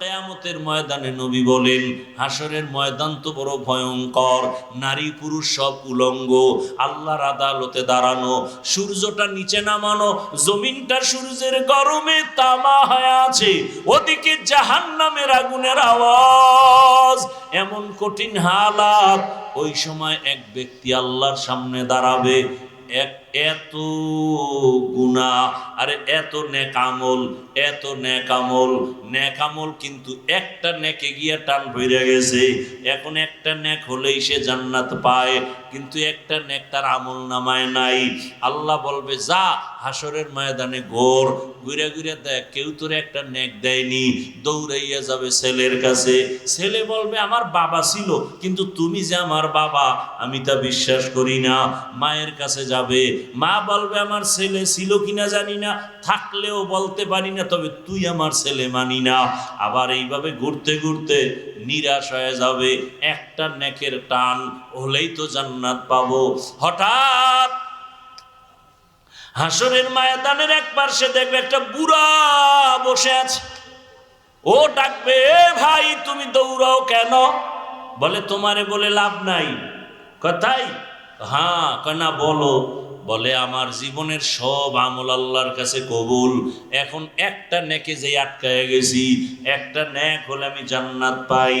কেয়ামতের ময়দানে নবী বলেন হাসরের ময়দান তো বড় ভয়ঙ্কর, নারী পুরুষ সব উলঙ্গ, আল্লাহর আদালতে দাঁড়ানো, সূর্যটা নিচে নামানো, জমিনটা সূর্যের গরমে তামা হয়ে আছে, ওদিকে জাহান নামের আগুনের আওয়াজ, এমন কঠিন হালাত। ওই সময় এক ব্যক্তি আল্লাহর সামনে দাঁড়াবে, এক এত গুণা, আরে এত নেকামল এত নেকামল নেকামল কিন্তু একটা নেকে গিয়া টান ভরে গেছে। এখন একটা নেক হলেই সে জান্নাত পায়, কিন্তু একটা নেক তার আমল নামায় নাই। আল্লাহ বলবে, যা হাসরের ময়দানে গোর ঘুরে ঘুরে দেখ, কেউ তোর একটা নেক দেয়নি, দৌড়াইয়া যাবে ছেলের কাছে। ছেলে বলবে, আমার বাবা ছিল, কিন্তু তুমি যে আমার বাবা, আমি তা বিশ্বাস করি না। মায়ের কাছে যাবে মা বলবে, আমার ছেলে ছিল কিনা জানি না, থাকলেও বলতে পারি না, তবে তুই আমার ছেলে মানি না। আবার এইভাবে ঘুরতে ঘুরতে নিরাশ হয়ে যাবে। একটা নেকের টান হলেই তো জান্নাত পাবো। হঠাৎ হাসরের ময়দানের এক পার্শ্বে দেখবে একটা বুড়া বসে আছে। ও ডাকবে ভাই, তুমি দৌড়াও কেন? বলে, তোমারে বলে লাভ নাই। কথাই হ্যাঁ কেনা বলো। বলে, আমার জীবনের সব আমল আল্লাহর কাছে কবুল। এখন একটা নেকে যে আটকায় গেছি, একটা নেক হলে আমি জান্নাত পাই।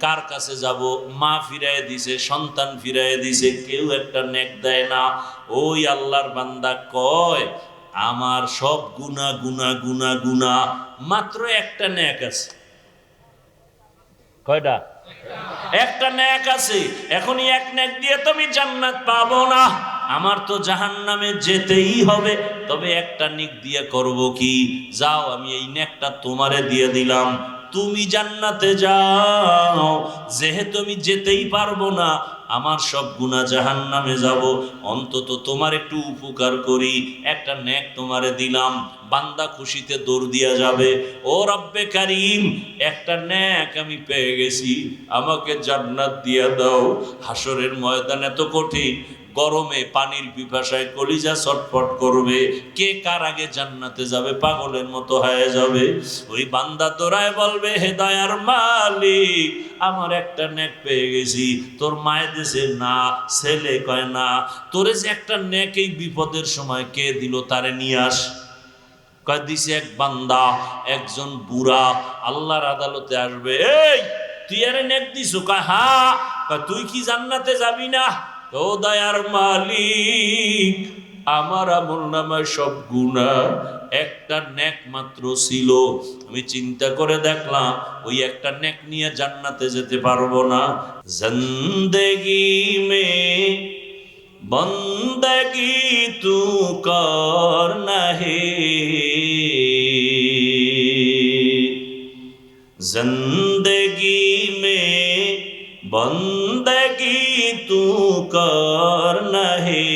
কার কাছে যাব? মা ফিরায় দিছে, সন্তান ফিরায় দিছে, কেউ একটা নেক দেয় না। ওই আল্লাহর বান্দা কয়, আমার সব গুণা গুণা গুণা গুণা মাত্র একটা নেক আছে। কয়টা? একটা ন্যাক আছে। এখনই এক ন্যাক দিয়ে তো আমি জান্নাত পাবো না। আমার তো জাহান নামে যেতেই হবে, তবে একটা নিক দিয়ে করব কি? যাও, আমি এই নেকটা তোমারে দিয়ে দিলাম। তুমি জান্নাতে যাও, যেহেতু আমি যেতেই পারব না, আমার সব গুণা জাহান নামে যাব। অন্তত তোমার একটু উপকার করি, একটা নেক তোমারে দিলাম, বান্দা খুশিতে দৌড় দিয়া যাবে। ও রব্বে কারিম, একটা ন্যাক আমি পেয়ে গেছি, আমাকে জান্নাত দিয়া দাও। হাসরের ময়দান এত কঠিন গরমে পানির পিপাসায় কলিজা ছটফট করবে। কে কার আগে জান্নাতে যাবে? পাগলের মতো হয়ে যাবে। ওই বান্দা তোরায় বলবে, হে দয়ার মালিক, আমার একটা নেক পেয়ে গেছি। তোর মায়ের দেশে না, ছেলে কয় না। তোরে যে একটা নেক এই বিপদের সময় কে দিল তারে নিয়ে আস। কয়, দিছে এক বান্দা, একজন বুড়া। আল্লাহর আদালতে আসবে, এই, তুই আরে নেক দিছো? কয় হ্যাঁ। কয়, তুই কি জান্নাতে যাবি না? ও দয়ার মালিক, আমার আমল নামায় সব গুণা একটা নেক মাত্র ছিল। আমি চিন্তা করে দেখলাম, ওই একটা নেক নিয়ে জান্নাতে যেতে পারব না। জন্দেগি মে বন্দেগি তু কর নাহে। জন্দেগি মে বন্দ बंदगी तू कर नहे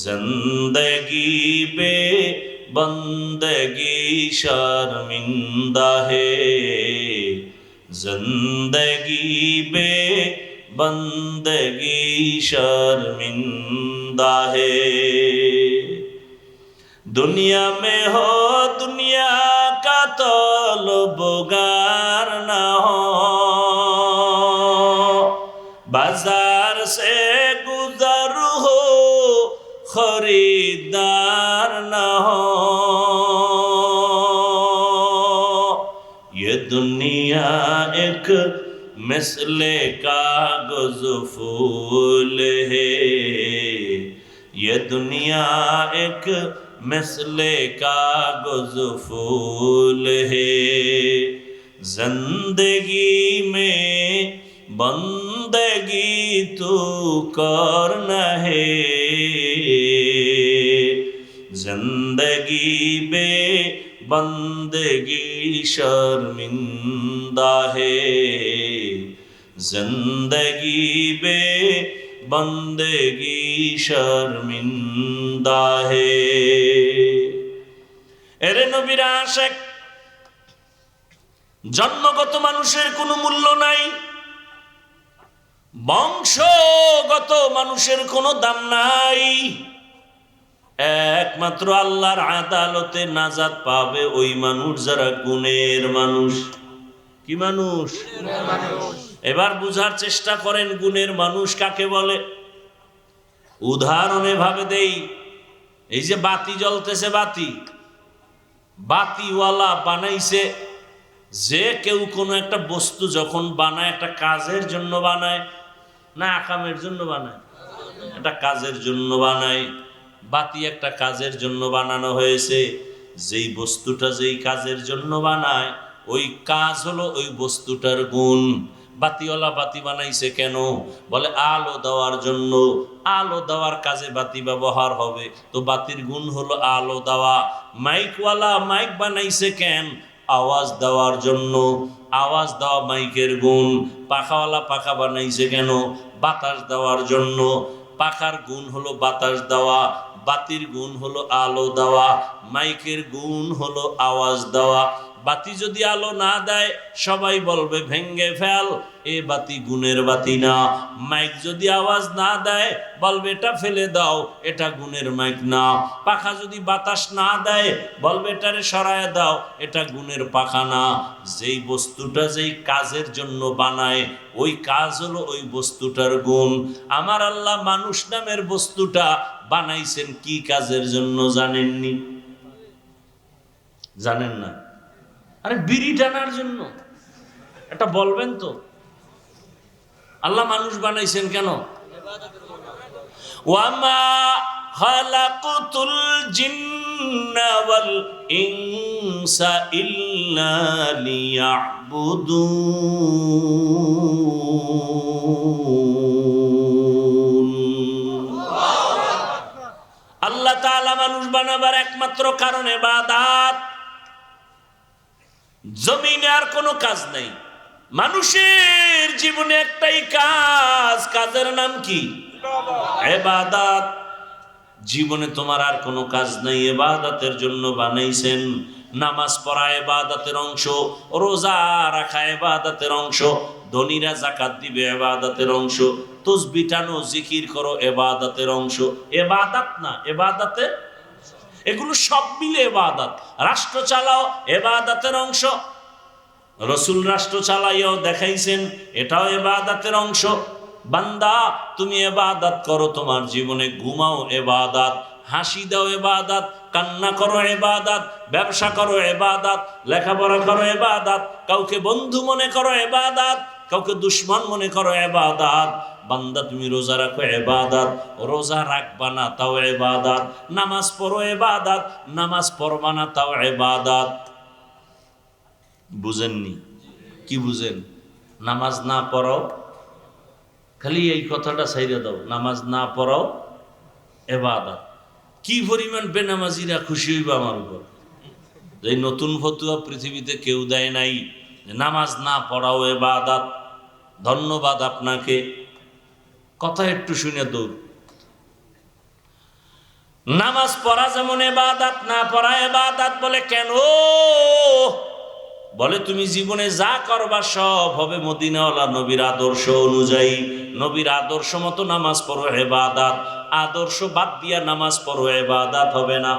जिंदगी पे बंदगी शर्मिंदा है जिंदगी पे बंदगी शर्मिंदा है दुनिया में हो मिसले कागज़ फूल है। ये दुनिया एक मिसले कागज़ फूल है। ज़िंदगी में बंदगी तू कर है ज़िंदगी बे बंदगी शर्मिंदा है। زندگی بے بندگی شرمندہ ہے এর নবীর আশেক জন্মগত মানুষের কোনো মূল্য নাই বংশগত মানুষের কোনো দাম নাই একমাত্র আল্লাহর আদালতে নাজাদ পাবে ওই মানুষ, যারা গুণের মানুষ। কি মানুষ? মানুষ। এবার বুঝার চেষ্টা করেন গুণের মানুষ কাকে বলে। উদাহরণে ভাবে দেই, এই যে বাতি জ্বলতেছে বাতি, বাতিওয়ালা বানাইছে, যে কেউ কোনো একটা বস্তু যখন বানায়, একটা কাজের জন্য বানায়, না আকামের জন্য বানায়, একটা কাজের জন্য বানায়, বাতি একটা কাজের জন্য বানানো হয়েছে, যেই বস্তুটা যেই কাজের জন্য বানায়, ওই কাজ হলো ওই বস্তুটার গুণ। বাতিওয়ালা বাতি বানাইছে কেন? বলে, আলো দেওয়ার জন্য। আলো দেওয়ার কাজে বাতি ব্যবহার হবে। তো বাতির গুণ হলো আলো দেওয়া। মাইকওয়ালা মাইক বানাইছে কেন? আওয়াজ দেওয়ার জন্য। আওয়াজ দেওয়া মাইকের গুণ। পাখাওয়ালা পাখা বানাইছে কেন? বাতাস দেওয়ার জন্য। পাখার গুণ হলো বাতাস দেওয়া। বাতির গুণ হলো আলো দেওয়া। মাইকের গুণ হলো আওয়াজ দেওয়া। বাতি যদি আলো না দেয়, সবাই বলবে, ভেঙ্গে ফেল, এ বাতি গুণের বাতি না। মাইক যদি আওয়াজ না দেয়, বলবে, এটা ফেলে দাও, এটা গুণের মাইক না। পাখা যদি বাতাস না দেয়, বলবে, এটারে সরায় দাও, এটা গুণের পাখা না। যেই বস্তুটা যেই কাজের জন্য বানায়, ওই কাজ হলো ওই বস্তুটার গুণ। আমার আল্লাহ মানুষ নামের বস্তুটা বানাইছেন কি কাজের জন্য জানেননি? জানেন না? আরে বিড়ি টানার জন্য। এটা বলবেন তো। আল্লাহ মানুষ বানাইছেন কেন? ওয়ামা আল্লাহ তাআলা মানুষ বানাবার একমাত্র কারণে বাদাত জমিনে আর কোনো কাজ নাই। মানুষের জীবনে একটাই কাজ, কাজের নাম কি? এবাদাত। জীবনে তোমার আর কোনো কাজ নাই, এবাদাতের জন্য বানাইছেন। নামাজ পড়া এবাদাতের অংশ, রোজা রাখা এবাদাতের অংশ, ধনীরা জাকাত দিবে এবাদাতের অংশ, তসবি টানো, জিকির করো এবাদাতের অংশ। এবাদাত না এবাদাতের এগুলো সব মিলে এবাদাত। রাষ্ট্র চালাও, এবাদাতের অংশ। রসুল রাষ্ট্র চালাইয়াও দেখাইছেন, এটাও এবাদাতের অংশ। বান্দা, তুমি এবাদাত করো তোমার জীবনে, ঘুমাও এবাদাত, হাসি দাও এবাদাত, কান্না করো এবাদাত, ব্যবসা করো এবাদাত, লেখাপড়া করো এবাদাত, কাউকে বন্ধু মনে করো এবাদাত, কাউকে দুশ্মন মনে করো এবাদাত। বান্দা, তুমি রোজা রাখো, এবাদাত। রোজা রাখবা না, তাও এবাদাত। নামাজ পড়ো, এবাদাত। নামাজ পড়বা না, তাও এবাদাত। বুঝেননি? কি বুঝেন? নামাজ না পড়াও, খালি এই কথাটা সাইরে দাও। নামাজ না পড়াও, এবাদাত। কি পরিমাণ বেনামাজিরা খুশি হইবে আমার উপর? এই নতুন ফতুয়া পৃথিবীতে কেউ দেয় নাই নামাজ না পড়াও, এবাদাত। ধন্যবাদ আপনাকে। কথা একটু শুনে দৌড়। নামাজ পড়া যেমন এবাদাত, না পড়া এবাদাত বলে কেন? বলে তুমি জীবনে যা করবা সব হবে মদিনাওয়ালা নবীর আদর্শ অনুযায়ী। নবীর আদর্শ মতো নামাজ পড়ো এবাদাত। আদর্শ বাদ দিয়া নামাজ পড়ো এবাদাত হবে না।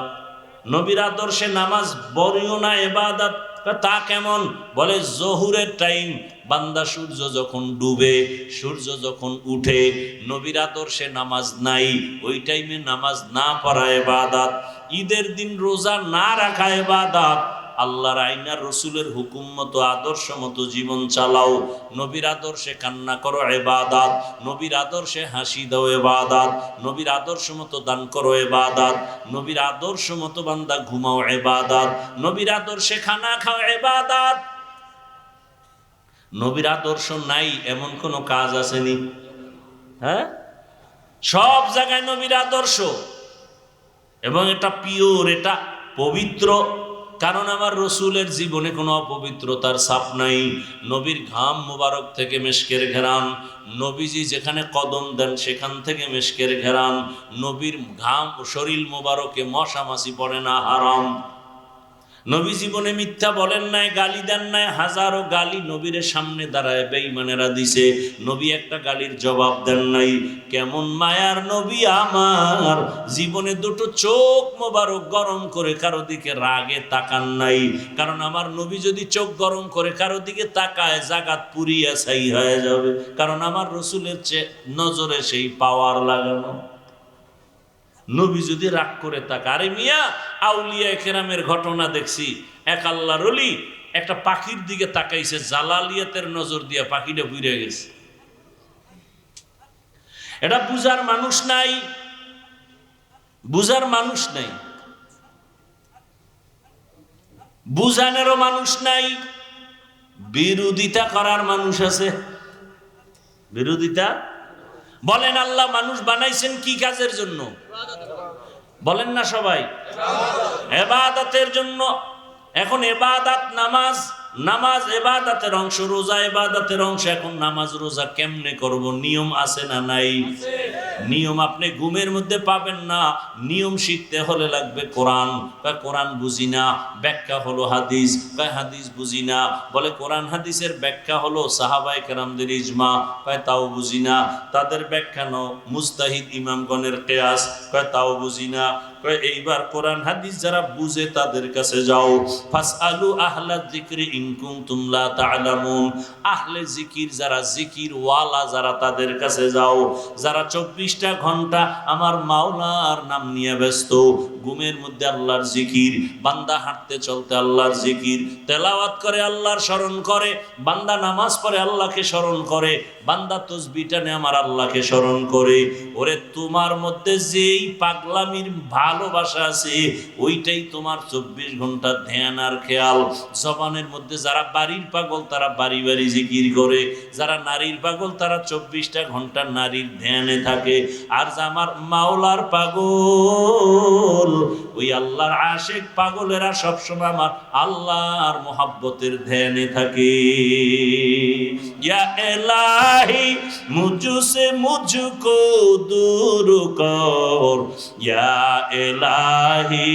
নবীর আদর্শে নামাজ বড়িও না, এবাদাত তা কেমন? বলে, জহুরের টাইম বান্দা সূর্য যখন ডুবে, সূর্য যখন উঠে, নবীর সে নামাজ নাই, ওই টাইমে নামাজ না পড়া এবাদাত, ঈদের দিন রোজা না রাখা এবাদাত আল্লাহর আইনার রসুলের হুকুম মতো, আদর্শ মতো জীবন চালাও। নবীর আদর্শে কান্না করো, এবাদাত। নবীর আদর্শে হাসি দাও, এবাদাত। নবীর আদর্শ মতো দান করো, এবাদাত। নবীর আদর্শ মতো বান্দা ঘুমাও, এবাদাত। নবীর আদর্শে খানা খাও, এবাদাত। নবীর আদর্শ নাই, এমন কোনো কাজ আসেনি। হ্যাঁ? সব জায়গায় নবীর আদর্শ। এবং এটা পিওর এটা পবিত্র। কারণ আমার রসুলের জীবনে কোনো অপবিত্রতার ছাপ নাই। নবীর ঘাম মোবারক থেকে মেশকের ঘেরান। নবীজি যেখানে কদম দেন সেখান থেকে মেশকের ঘেরান। নবীর ঘাম শরীর মোবারকে মশা মাছি পড়ে না, হারাম। নবী জীবনে মিথ্যা বলেন নাই, গালি দেন নাই, হাজারো গালি নবীর সামনে দাঁড়ায় বেঈমানেরা দিছে। নবী একটা গালির জবাব দেন নাই, কেমন মায়ার নবী আমার? জীবনে দুটো চোখ মোবারক গরম করে কারও দিকে রাগে তাকান নাই। কারণ আমার নবী যদি চোখ গরম করে কারও দিকে তাকায়, জাগাত পুরিয়া ছাই হয়ে যাবে। কারণ আমার রসুলের চেয়ে নজরে সেই পাওয়ার লাগানো। নবী যদি রাগ করে তাকা, আরে মিয়া, আউলিয়া কেরামের ঘটনা দেখছি। এক আল্লাহর অলি একটা পাখির দিকে তাকাইছে, জালালিয়াতের নজর দিয়া পাখিটা বুড়ে গেছে। এটা বুঝার মানুষ নাই। বুঝার মানুষ নাই। বুঝানেরও মানুষ নাই। বিরোধিতা করার মানুষ আছে। বিরোধিতা বলেন আল্লাহ মানুষ বানাইছেন কি কাজের জন্য? বলেন না সবাই। এবাদাতের জন্য। এখন এবাদাত নামাজ নামাজ এবাদাতের অংশ, রোজা এবাদাতের অংশ, এখন নামাজ, রোজা কেমনে করব? নিয়ম আছে না নাই? নিয়ম আপনি ঘুমের মধ্যে পাবেন না। নিয়ম শিখতে হলে লাগবে কোরআন। কয়, কোরআন বুঝি না, ব্যাখ্যা হলো হাদিস। কয়, হাদিস বুঝি না। বলে, কোরআন হাদিসের ব্যাখ্যা হলো সাহাবাই কেরামদের ইজমা। কয়, তাও বুঝি না। তাদের ব্যাখ্যা ন মুস্তাহিদ ইমামগণের কেয়াস। কয়, তাও বুঝি না। এইবার কোরআন হাদিস যারা বুঝে তাদের কাছে যাও। ফাস আলু আহলা জিকির ইনকুম তুমলা তালামুন। আহলে জিকির যারা জিকির ওয়ালা যারা তাদের কাছে যাও। যারা চব্বিশটা ঘণ্টা আমার মাওলার নাম নিয়ে ব্যস্ত ঘুমের মধ্যে আল্লাহর জিকির, বান্দা হাঁটতে চলতে আল্লাহর জিকির, তেলাওয়াত করে আল্লাহর স্মরণ করে, বান্দা নামাজ পড়ে আল্লাহকে স্মরণ করে, বান্দা তসবিটা নে আমার আল্লাহকে স্মরণ করে। ওরে, তোমার মধ্যে যেই পাগলামির ভালোবাসা আছে, ওইটাই তোমার চব্বিশ ঘণ্টা ধ্যান আর খেয়াল। জবানের মধ্যে যারা বাড়ির পাগল, তারা বাড়ি বাড়ি জিকির করে। যারা নারীর পাগল, তারা চব্বিশটা ঘণ্টা নারীর ধ্যানে থাকে। আর যে আমার মাওলার পাগল ওই আল্লাহর আশেক পাগলেরা সবসময় আমার আল্লাহর মোহাব্বতের ধ্যানে থাকে। ইয়া এলাহি মুঝসে মুঝকো দূর কর। ইয়া এলাহি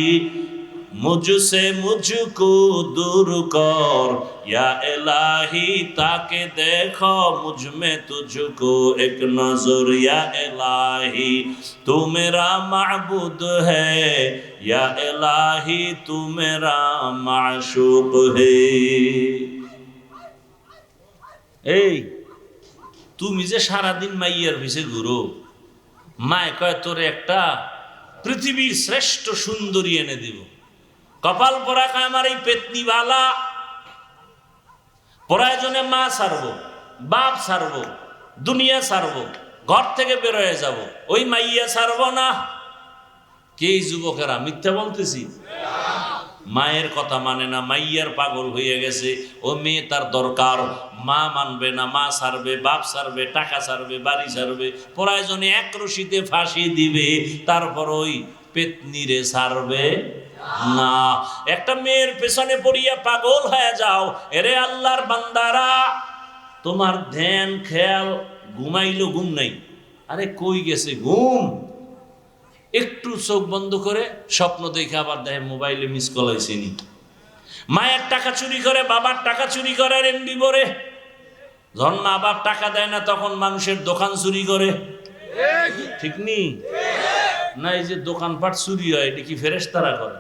মুজুসে মুজুকু দূর কর ইয়া এলাহি তাকে দেখো মুজমে তুঝকু এক নজর ইয়া এলাহি তু মেরা মাহবুদ হে ইয়া এলাহি তু মেরা মাশুক হে এই তুমি যে সারাদিন মাইয়ার পিছে ঘুরো মায় কয় তোর একটা পৃথিবীর শ্রেষ্ঠ সুন্দরী এনে দিব কপাল পরা আমার এই পেতনি বালা প্রয়োজনে মা সারবো, বাপ সারবো, দুনিয়া সারবো, ঘর থেকে বেরোয় যাব। ওই মাইয়া সারবো না। কে যুবকেরা? মিথ্যা বলতেছি? মায়ের কথা মানে না, মাইয়ার পাগল হয়ে গেছে। ও মেয়ে তার দরকার। মা মানবে না, মা সারবে, বাপ সারবে, টাকা সারবে, বাড়ি সারবে। প্রয়োজনে এক রশিতে ফাঁসি দিবে, তারপর ওই পেতনিরে সারবে। না, একটা মেয়ের পেছনে পড়িয়া পাগল হয়ে যাও। এরে আল্লাহর বান্দারা, তোমার ধ্যান, খেয়াল, ঘুমাইলো ঘুম নাই। আরে কই গেছে ঘুম? একটু চোখ বন্ধ করে স্বপ্ন দেখে আবার দেখে মোবাইলে মিস কল হয়েছেনি মায়ের টাকা চুরি করে, বাবার টাকা চুরি করে আর এমবি বরে। যখন মা বাপ টাকা দেয় না, তখন মানুষের দোকান চুরি করে। ঠিক নি? না, এই যে দোকানপাট চুরি হয়, এটা কি ফেরেস্তারা করে?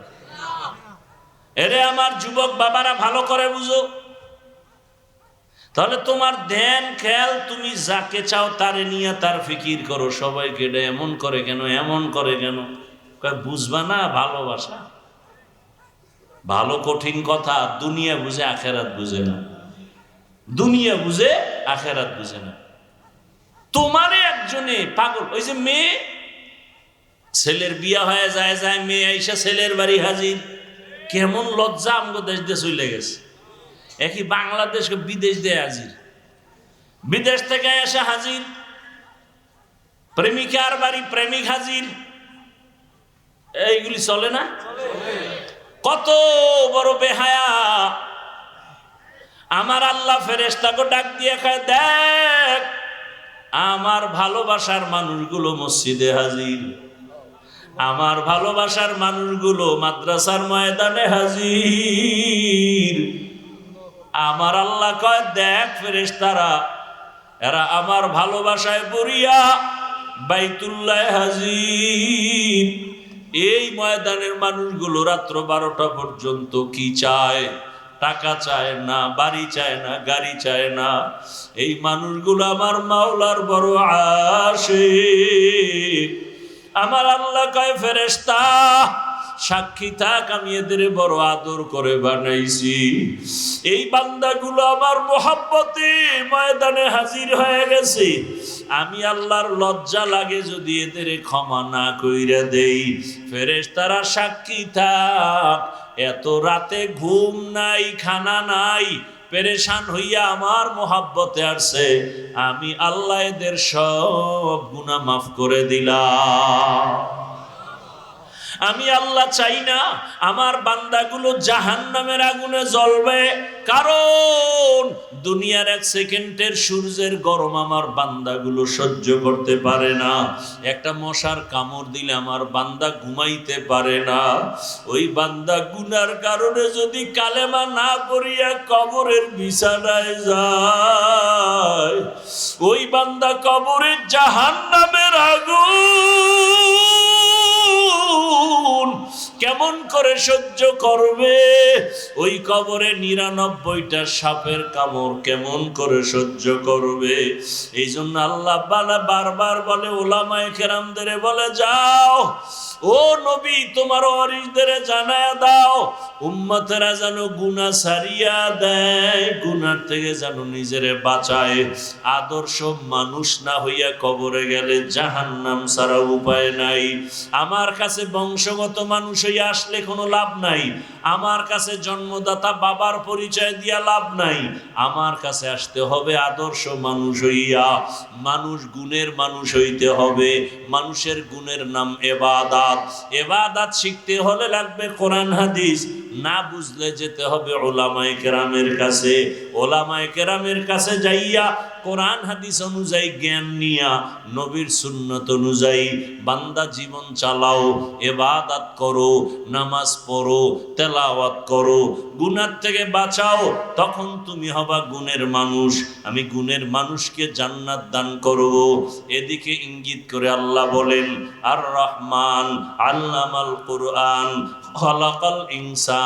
এরে আমার যুবক বাবারা ভালো করে বুঝো। তাহলে তোমার ধ্যান, খেয়াল, তুমি যাকে চাও তারে নিয়ে তার ফিকির করো। সবাইকে এটা এমন করে কেন, এমন করে কেন? বুঝবা না, ভালোবাসা। ভালো কঠিন কথা, দুনিয়া বুঝে, আখেরাত বুঝে না। দুনিয়া বুঝে, আখেরাত বুঝে না। তোমারে একজনে পাগল, ওই যে মেয়ে, ছেলের বিয়া হয়ে যায় যায় মেয়ে আইসা ছেলের বাড়ি হাজির। কেমন লজ্জা আমগো দেশ দিয়ে চলে গেছে। একই বাংলাদেশকে বিদেশ দিয়ে হাজির। বিদেশ থেকে এসে হাজির। প্রেমিকার বাড়ি প্রেমিক হাজির। এইগুলি চলে না? কত বড় বেহায়া। আমার আল্লাহ ফেরেস্তাকে ডাক দিয়ে খায় দেখ, আমার ভালোবাসার মানুষগুলো মসজিদে হাজির। আমার ভালোবাসার মানুষগুলো মাদ্রাসার ময়দানে হাজির। আমার আল্লাহ কয়, দেখ ফেরেশতারা, এরা আমার ভালোবাসায় পড়িয়া বাইতুল্লাহ হাজির। এই ময়দানের মানুষগুলো রাত্র বারোটা পর্যন্ত কি চায়? টাকা চায় না, বাড়ি চায় না, গাড়ি চায় না। এই মানুষগুলো আমার মাওলার বড় আসে আমার আল্লাহ কয়, ফেরেশতা, সাক্ষী থাক, আমি এদের বড় আদর করে বানাইছি। এই বান্দাগুলো আমার মোহাব্বতে ময়দানে হাজির হয়ে গেছে। আমি আল্লাহর লজ্জা লাগে যদি এদের ক্ষমা না কইরা দেই। ফেরেশ তারা সাক্ষী থাক, এত রাতে ঘুম নাই, খানা নাই পেরেশান হইয়া আমার মোহাব্বতে আসছে আমি আল্লাহ এদের সব গুণা মাফ করে দিলাম। আমি আল্লাহ চাই না আমার বান্দাগুলো জাহান নামের আগুনে জ্বলবে। কারণ দুনিয়ার এক সেকেন্ডের সূর্যের গরম আমার বান্দাগুলো সহ্য করতে পারে না। একটা মশার কামড় দিলে আমার বান্দা ঘুমাইতে পারে না। ওই বান্দা গুনার কারণে যদি কালেমা না করিয়া কবরের বিছানায় যায়, ওই বান্দা কবরের জাহান কেমন করে সহ্য করবে? ওই কবরে নিরানব্বইটা সাপের কামড় কেমন করে সহ্য করবে? এই জন্য আল্লাহ বারবার বলে, ওলামায় কেরামদের বলে, যাও। ও নবী, তোমার অরিসদের জানায় দাও। উম্মতেরা যেন গুনা সারিয়া দেয় গুনার থেকে যেন নিজেরে বাঁচায়। আদর্শ মানুষ না হইয়া কবরে গেলে জাহান্নাম ছাড়া উপায় নাই। আমার কাছে বংশগত মানুষই হইয়া আসলে কোনো লাভ নাই। আমার কাছে জন্মদাতা বাবার পরিচয় দিয়া লাভ নাই। আমার কাছে আসতে হবে আদর্শ মানুষ হইয়া। মানুষ গুণের মানুষ হইতে হবে। মানুষের গুণের নাম এবাদাত। এবাদাত শিখতে হলে লাগবে কোরআন, হাদিস। না বুঝলে যেতে হবে ওলামায়ে কেরামের কাছে। ওলামায়ে কেরামের কাছে যাইয়া কোরআন, হাদিস অনুযায়ী জ্ঞান নিয়া, নবীর সুন্নত অনুযায়ী বান্দা জীবন চালাও, এবাদাত করো, নামাজ পড়ো, তেলাওয়াত করো, গুনার থেকে বাঁচাও, তখন তুমি হবা গুণের মানুষ। আমি গুণের মানুষকে জান্নাত দান করব। এদিকে ইঙ্গিত করে আল্লাহ বলেন, আর রহমান আল্লামাল কোরআন, খলাকাল ইনসান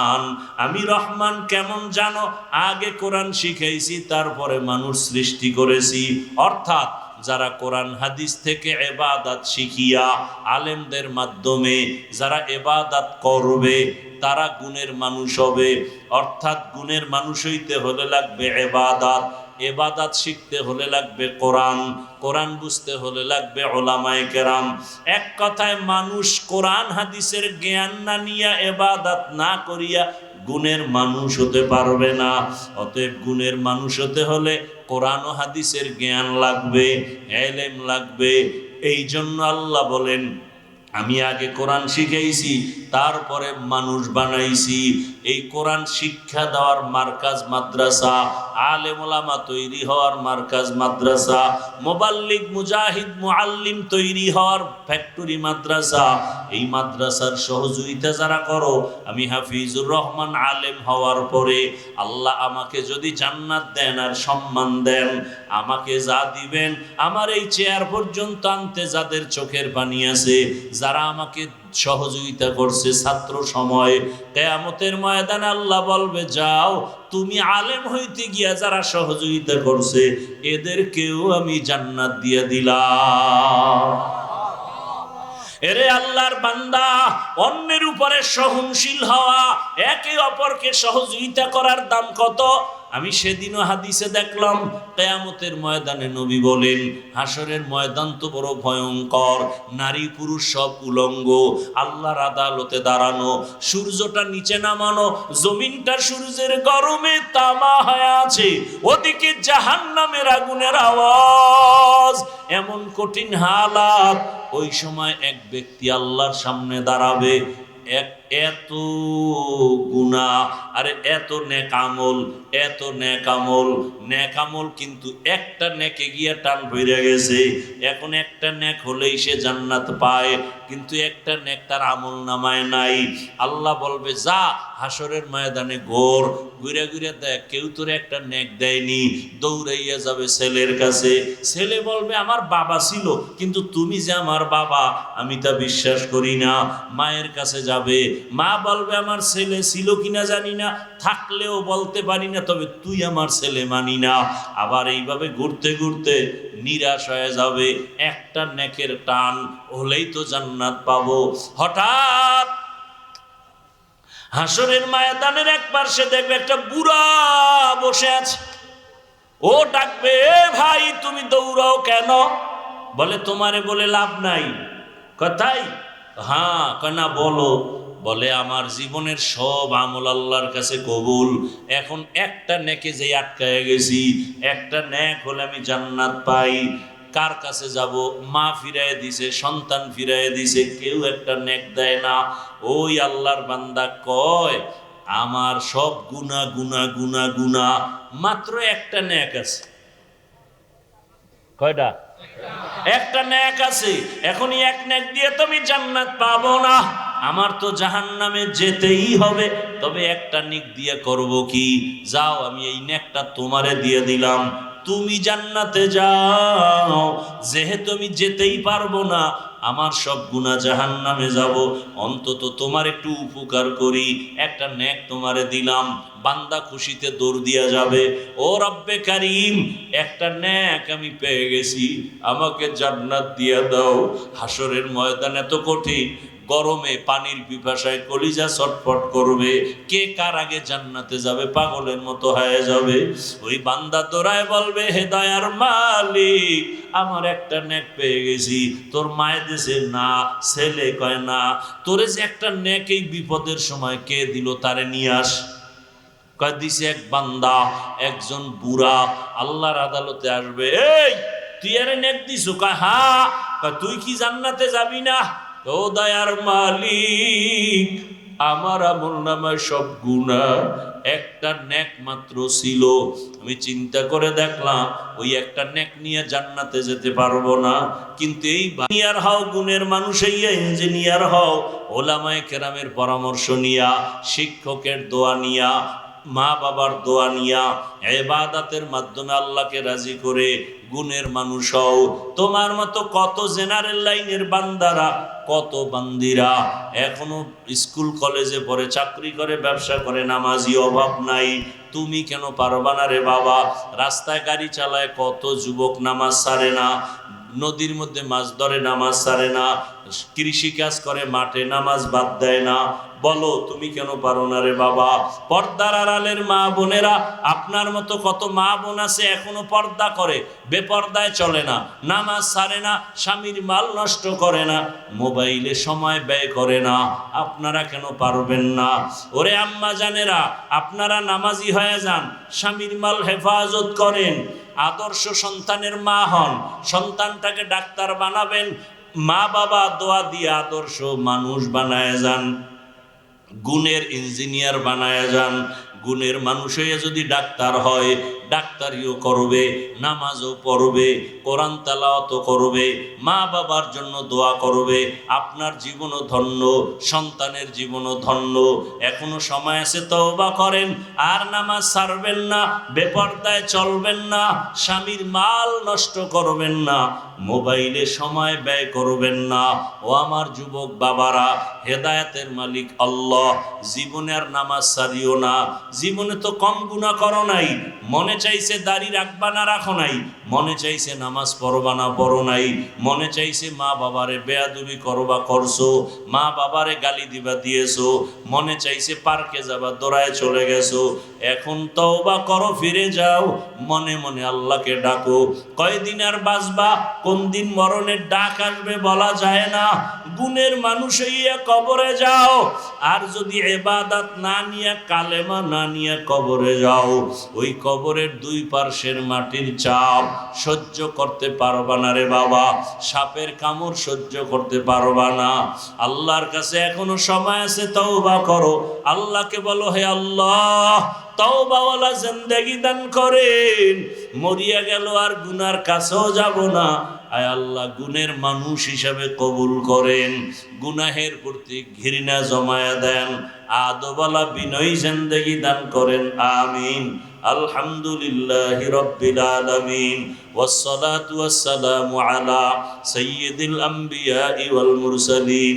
আমি রহমান কেমন জানো? আগে কোরআন শিখাইছি, তারপরে মানুষ সৃষ্টি করেছি। অর্থাৎ যারা কোরআন হাদিস থেকে এবাদাত শিখিয়া আলেমদের মাধ্যমে যারা এবাদাত করবে, তারা গুণের মানুষ হবে। অর্থাৎ গুণের মানুষ হইতে হলে লাগবে এবাদাত। এবাদাত শিখতে হলে লাগবে কোরআন কোরআন বুঝতে হলে লাগবে ওলামায়ে কেরাম। এক কথায় মানুষ কোরআন, হাদিসের জ্ঞান না নিয়া এবাদাত না করিয়া গুণের মানুষ হতে পারবে না। অতএব গুণের মানুষ হতে হলে কোরআন ও হাদিসের জ্ঞান লাগবে, এলেম লাগবে। এই জন্য আল্লাহ বলেন, আমি আগে কোরআন শিখাইছি, তারপরে মানুষ বানাইছি। এই কোরআন শিক্ষা দেওয়ার মার্কাজ মাদ্রাসা, আলেম ওলামা তৈরি হওয়ার মার্কাজ মাদ্রাসা, মোবাল্লিক মুজাহিদ মুআল্লিম তৈরি হওয়ার ফ্যাক্টরি মাদ্রাসা, এই মাদ্রাসার সহযোগিতা যারা করো, আমি হাফিজুর রহমান আলেম হওয়ার পরে আল্লাহ আমাকে যদি জান্নাত দেন আর সম্মান দেন, আমাকে যা দিবেন, আমার এই চেয়ার পর্যন্ত আনতে যাদের চোখের পানি আছে, যারা আমাকে সহযোগিতা করছে ছাত্র সময়, কেয়ামতের ময়দানে আল্লাহ বলবে, যাও, তুমি আলেম হইতে গিয়া যারা সহযোগিতা করছে, এদেরকেও আমি জান্নাত দিয়ে দিলাম। এরে আল্লাহর বান্দা, অন্যের উপরে সহনশীল হওয়া, একে অপরকে সহযোগিতা করার দাম কত? আমি সেদিনও হাদিসে দেখলাম, কেয়ামতের ময়দানে নবী বলেন হাসরের ময়দান তো বড় ভয়ঙ্কর, নারী পুরুষ সব উলঙ্গ, আল্লাহর আদালতে দাঁড়ানো, সূর্যটা নিচে নামানো, জমিনটা সূর্যের গরমে তামা হয়ে আছে, ওদিকে জাহান নামের আগুনের আওয়াজ, এমন কঠিন হালাত। ওই সময় এক ব্যক্তি আল্লাহর সামনে দাঁড়াবে, এক এত গুণা আরে এত নেকামল এত নেকামল নেকামল কিন্তু একটা নেকে গিয়া টান ভরে গেছে। এখন একটা নেক হলেই সে জান্নাত পায়, কিন্তু একটা নেক তার আমল নামায় নাই। আল্লাহ বলবে, যা হাসরের ময়দানে গোর ঘুরে ঘুরে দেখ, কেউ তোর একটা নেক দেয়নি, দৌড়াইয়া যাবে ছেলের কাছে। ছেলে বলবে, আমার বাবা ছিল, কিন্তু তুমি যে আমার বাবা, আমি তা বিশ্বাস করি না। মায়ের কাছে যাবে মা বলবে, আমার ছেলে ছিল কিনা জানি না, থাকলেও বলতে পারি না, তবে তুই আমার ছেলে মানি না। আবার এইভাবে ঘুরতে ঘুরতে নিরাশ হয়ে যাবে, একটা নেকের টান হলেই তো জান্নাত পাবো। হঠাৎ হাসরের ময়দানের এক পার্শ্বে দেখবে একটা বুড়া বসে আছে। ও ডাকবে, "এ ভাই, তুমি দৌড়াও কেন? বলে, তোমারে বলে লাভ নাই। কথাই হ্যাঁ কেনা বলো। বলে, আমার জীবনের সব আমল আল্লাহর কাছে কবুল। এখন একটা নেকে যে আটকায় গেছি, একটা নেক হলে আমি জান্নাত পাই। কার কাছে যাব? মা ফিরাই দিছে, সন্তান ফিরাই দিছে, কেউ একটা নেক দেয় না। ওই আল্লাহর বান্দা কয়, আমার সব গুণা গুণা গুণা গুণা, মাত্র একটা নেক আছে। কয়টা? একটা ন্যাক আছে, এখনই এক ন্যাক দিয়ে তুমি জান্নাত পাবো না। আমার তো জাহান নামে যেতেই হবে, তবে একটা নিক দিয়ে করব কি? যাও, আমি এই ন্যাকটা তোমারে দিয়ে দিলাম। তুমি জান্নাতে যাও, যেহেতু আমি যেতেই পারব না আমার সব গুণা জাহান নামে যাব। অন্তত তোমার একটু উপকার করি। একটা ন্যাক তোমারে দিলাম। বান্দা খুশিতে দৌড় দিয়া যাবে। ও রব্বে কারিম, একটা ন্যাক আমি পেয়ে গেছি। আমাকে জান্নাত দিয়া দাও। হাসরের ময়দান এত কঠিন। গরমে পানির পিপাসায় কলিজা ছটফট করবে। কে কার আগে জান্নাতে যাবে? পাগলের মতো হয়ে যাবে। ওই বান্দা দোরায় বলবে, হে দয়ার মালিক, আমার একটা নেক পেয়ে গেছি। তোর মায়ের দেশে না, ছেলে কয় না। তোরে যে একটা নেক এই বিপদের সময় কে দিল তারে নিয়ে আস। কয়, দিছে এক বান্দা, একজন বুড়া। আল্লাহর আদালতে আসবে। এই, তুই আরে নেক দিস কয় হা কয়, তুই কি জান্নাতে যাবি না? ও দয়ার মালিক, আমার আমল নামায় সব গুণা একটা নেক মাত্র ছিল। আমি চিন্তা করে দেখলাম, ওই একটা নেক নিয়ে জান্নাতে যেতে পারব না। কিন্তু এই ইঞ্জিনিয়ার হও, গুণের মানুষ ইঞ্জিনিয়ার হও, ওলামায় কেরামের পরামর্শ নিয়া, শিক্ষকের দোয়া নিয়া মা বাবার দোয়া নিয়া, এবাদাতের মাধ্যমে আল্লাহকে রাজি করে গুণের মানুষ হও। তোমার মতো কত জেনারেল লাইনের বান্দারা, কত বান্দিরা এখনও স্কুল, কলেজে পড়ে, চাকরি করে, ব্যবসা করে, নামাজি অভাব নাই। তুমি কেন পারবা না রে বাবা? রাস্তায় গাড়ি চালায় কত যুবক নামাজ সারে না, নদীর মধ্যে মাছ ধরে নামাজ সারে না কৃষি কাজ করে মাঠে নামাজ বাদ দেয় না। বলো, তুমি কেন পারো না রে বাবা? পর্দার আড়ালের মা বোনেরা, আপনার মতো কত মা বোন আছে এখনও পর্দা করে? বেপর্দায় চলে না, নামাজ সারে না, স্বামীর মাল নষ্ট করে না, মোবাইলে সময় ব্যয় করে না। আপনারা কেন পারবেন না? ওরে আম্মা জানেরা, আপনারা নামাজি হয়ে যান, স্বামীর মাল হেফাজত করেন, আদর্শ সন্তানের মা হন, সন্তানটাকে ডাক্তার বানাবেন, মা বাবা দোয়া দিয়ে আদর্শ মানুষ বানায় যান। গুণের ইঞ্জিনিয়ার বানায় যান। গুণের মানুষ হয়ে যদি ডাক্তার হয়, ডাক্তারিও করবে, নামাজও পড়বে, কোরআন তালাওয়াত করবে, মা বাবার জন্য দোয়া করবে, আপনার জীবনও ধন্য, সন্তানের জীবনও ধন্য, এখনও সময় আছে তওবা করেন, আর নামাজ ছাড়বেন না, বেপর্দায় চলবেন না, স্বামীর মাল নষ্ট করবেন না মোবাইলে সময় ব্যয় করবেন না। ও আমার যুবক বাবারা, হেদায়েতের মালিক আল্লাহ জীবনের নামাজ সারিও না। জীবনে তো কম গুণা করো নাই, মনে চাইছে দাড়ি রাখবা না রাখো নাই, মনে চাইছে নামাজ পড়বা না পড়ো নাই, মনে চাইছে মা বাবারে বেয়াদুবি করবা করছ, মা বাবারে গালি দিবা দিয়েছ, মনে চাইছে পার্কে যাবা দৌড়ায় চলে গেছো। এখন তওবা করো, ফিরে যাও, মনে মনে আল্লাহকে ডাকো। কয়দিন আর বাঁচবা? কোন দিন মরণের ডাক আসবে বলা যায় না। গুণের মানুষ কবরে যাও। আর যদি এবাদাত না নিয়ে, কালেমা না নিয়ে কবরে যাও, ওই কবরের দুই পার্শ্বের মাটির চাপ সহ্য করতে পারবা না রে বাবা। সাপের কামড় সহ্য করতে পারবা না। আল্লাহর কাছে এখনও সময় আছে, তওবা করো। আল্লাহকে বলো, হে আল্লাহ তওবাওয়ালা জিন্দেগি দান করেন মরিয়া গেল আর গুনার কাছেও যাব না আয় আল্লাহ গুনের মানুষ হিসাবে কবুল করেন গুনাহের প্রতি ঘৃণা জমায়া দেন আদবালা বিনয়ী জিন্দেগি দান করেন আমিন আলহামদুলিল্লাহ রব্বিল আলামিন والصلاة والسلام على سيد الأنبياء والمرسلين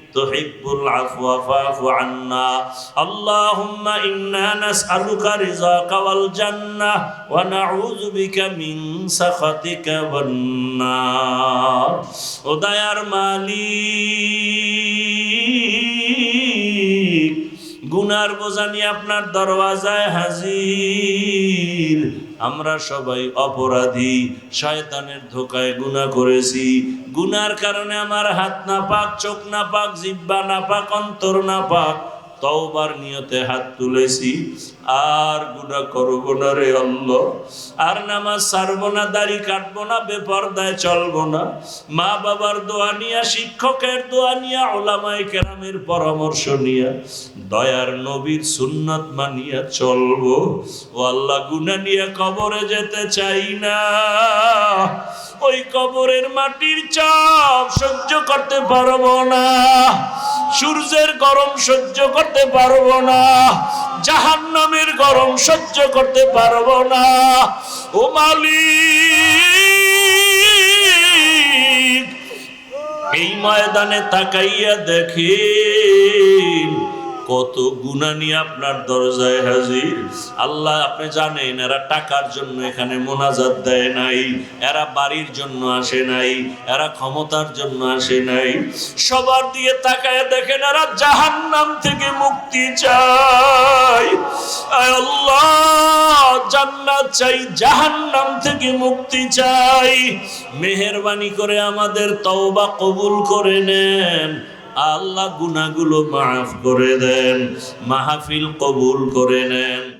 تحب العفو فاعف عنا اللهم إنا نسألك رضاك والجنة ونعوذ بك من سخطك والنار وديار মালিক গুনার বোঝা নিয়ে আপনার দরওয়াজায় হাজির আমরা সবাই অপরাধী, শয়তানের ধোকায় গুণা করেছি। গুনার কারণে আমার হাত না পাক, চোখ না পাক জিব্বা না পাক, অন্তর না পাক তওবার নিয়তে হাত তুলেছি। আর গুনাহ করব না রে আল্লাহ। আর নামাজ ছাড়বো না, দাড়ি কাটবো না, বেপরদায় চলবো না। মা বাবার দোয়া নিয়া, শিক্ষকের দোয়া নিয়া ওলামাই কেরামের পরামর্শ নিয়া, দয়ার নবীর সুন্নত মানিয়া চলবো। ও আল্লাহ গুনা নিয়ে কবরে যেতে চাই না। ওই কবরের মাটির চাপ সহ্য করতে পারব না। সূর্যের গরম সহ্য করতে পারব না জাহান নামের গরম সহ্য করতে পারব না। ও মালি এই ময়দানে তাকাইয়া দেখেন কত গুণা নিয়ে আপনার দরজায় হাজির? আল্লাহ, আপনি জানেন, এরা টাকার জন্য এখানে মোনাজাত দেয় নাই, এরা বাড়ির জন্য আসে নাই, এরা ক্ষমতার জন্য আসে নাই। সবার দিয়ে তাকায় দেখেন, এরা জাহান্নাম থেকে মুক্তি চাই আল্লাহ, জান্নাত চাই, জাহান্নাম থেকে মুক্তি চাই। মেহেরবানি করে আমাদের তওবা কবুল করে নেন। আল্লাহ গুনাগুলো মাফ করে দেন মাহফিল কবুল করে নেন।